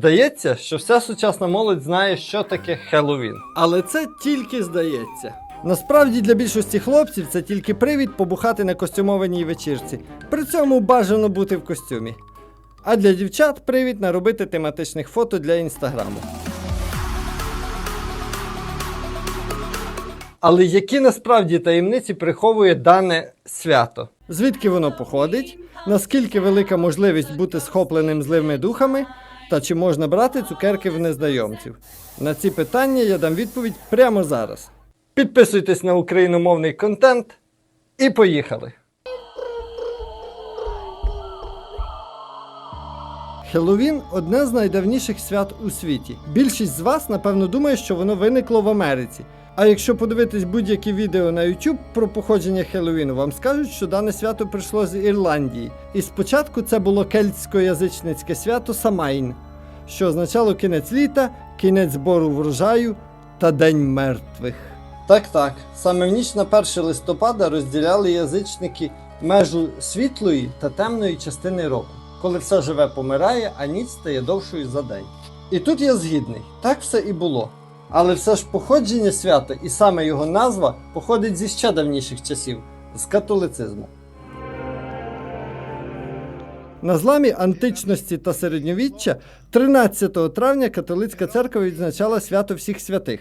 Здається, що вся сучасна молодь знає, що таке Хеллоуін. Але це тільки здається. Насправді для більшості хлопців це тільки привід побухати на костюмованій вечірці. При цьому бажано бути в костюмі. А для дівчат привід наробити тематичних фото для інстаграму. Але які насправді таємниці приховує дане свято? Звідки воно походить, наскільки велика можливість бути схопленим злими духами, та чи можна брати цукерки в незнайомців? На ці питання я дам відповідь прямо зараз. Підписуйтесь на україномовний контент і поїхали! Хеллоуін одне з найдавніших свят у світі. Більшість з вас, напевно, думає, що воно виникло в Америці. А якщо подивитись будь-які відео на YouTube про походження Хеллоуіну, вам скажуть, що дане свято прийшло з Ірландії. І спочатку це було кельтсько-язичницьке свято Самайн, що означало кінець літа, кінець збору врожаю та День мертвих. Так, так. Саме в ніч на 1 листопада розділяли язичники межу світлої та темної частини року, коли все живе помирає, а ніч стає довшою за день. І тут я згідний, так все і було. Але все ж походження свята і саме його назва походить зі ще давніших часів з католицизму. На зламі античності та середньовіччя 13 травня католицька церква відзначала свято всіх святих.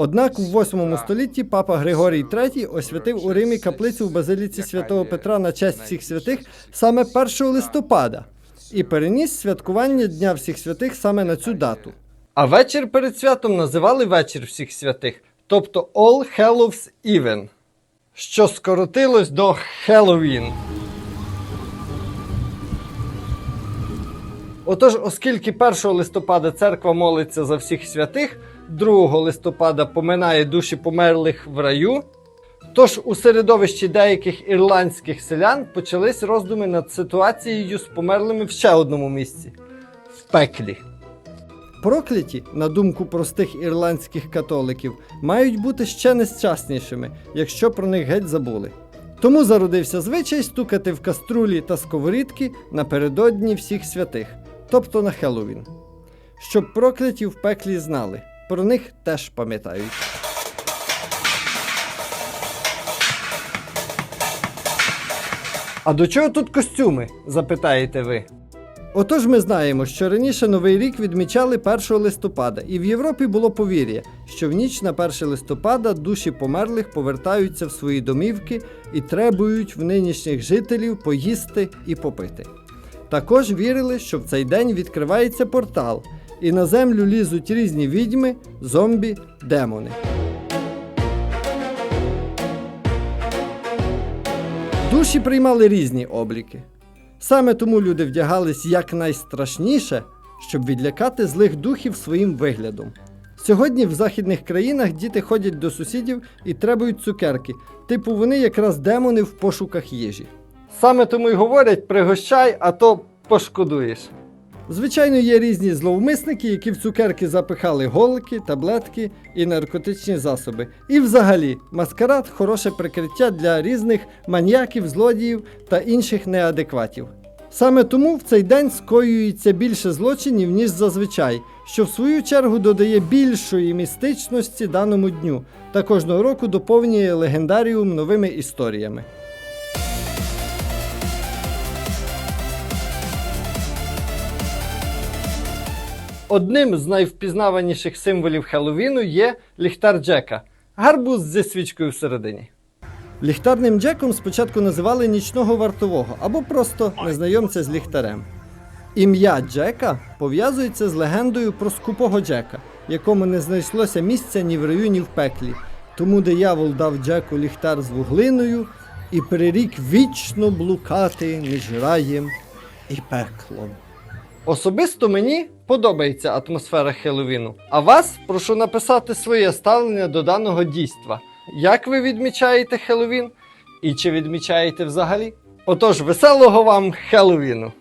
Однак у 8 столітті папа Григорій III освятив у Римі каплицю в базиліці святого Петра на честь всіх святих саме 1 листопада і переніс святкування Дня всіх святих саме на цю дату. А вечір перед святом називали вечір всіх святих, тобто All Hallows Even, що скоротилось до Halloween. Отож, оскільки 1 листопада церква молиться за всіх святих, 2 листопада поминає душі померлих в раю. Тож у середовищі деяких ірландських селян почались роздуми над ситуацією з померлими в ще одному місці в пеклі. Прокляті, на думку простих ірландських католиків, мають бути ще нещаснішими, якщо про них геть забули. Тому зародився звичай стукати в каструлі та сковорідки напередодні всіх святих, тобто на Хеллоуін. Щоб прокляті в пеклі знали, про них теж пам'ятають. А до чого тут костюми? запитаєте ви. Отож ми знаємо, що раніше Новий рік відмічали 1 листопада, і в Європі було повір'я, що в ніч на 1 листопада душі померлих повертаються в свої домівки і требують в нинішніх жителів поїсти і попити. Також вірили, що в цей день відкривається портал, і на землю лізуть різні відьми, зомбі, демони. Душі приймали різні обліки. Саме тому люди вдягались якнайстрашніше, щоб відлякати злих духів своїм виглядом. Сьогодні в західних країнах діти ходять до сусідів і требують цукерки, типу вони якраз демони в пошуках їжі. Саме тому й говорять: пригощай, а то пошкодуєш. Звичайно, є різні зловмисники, які в цукерки запихали голки, таблетки і наркотичні засоби. І взагалі, маскарад хороше прикриття для різних маньяків, злодіїв та інших неадекватів. Саме тому в цей день скоюється більше злочинів, ніж зазвичай, що в свою чергу додає більшої містичності даному дню та кожного року доповнює легендаріум новими історіями. Одним з найвпізнаваніших символів Хеллоуіну є ліхтар Джека гарбуз зі свічкою всередині. Ліхтарним Джеком спочатку називали нічного вартового або просто незнайомця з ліхтарем. Ім'я Джека пов'язується з легендою про скупого Джека, якому не знайшлося місця ні в раю, ні в пеклі. Тому диявол дав Джеку ліхтар з вуглиною і прирік вічно блукати між раєм і пеклом. Особисто мені подобається атмосфера Хеллоуіну. А вас прошу написати своє ставлення до даного дійства. Як ви відмічаєте Хеллоуін? І чи відмічаєте взагалі? Отож, веселого вам Хеллоуіну!